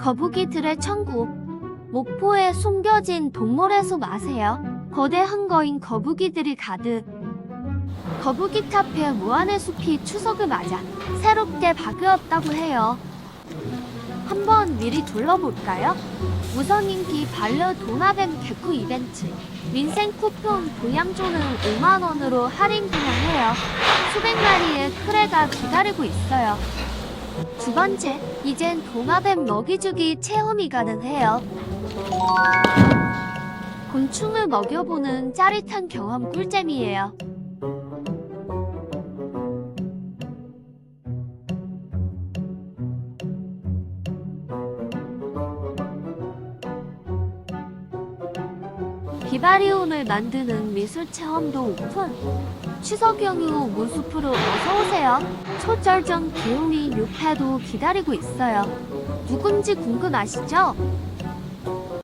거북이들의 천국. 목포에 숨겨진 동물의 숲 아세요? 거대 한거인 거북이들이 가득. 거북이 카페 무한의 숲이 추석을 맞아 새롭게 바뀌었다고 해요. 한번 미리 둘러볼까요? 우선 인기 반려 도마뱀 개코 이벤트. 민생 쿠폰 보양조는 5만원으로 할인 그냥 해요. 수백 마리의 크레가 기다리고 있어요. 두 번째, 이젠 도마뱀 먹이주기 체험이 가능해요. 곤충을 먹여보는 짜릿한 경험 꿀잼이에요. 비바리움을 만드는 미술 체험도 오픈. 추석 연휴 문숲으로 어서오세요. 초절정 귀요미 뮤페도 기다리고 있어요. 누군지 궁금하시죠?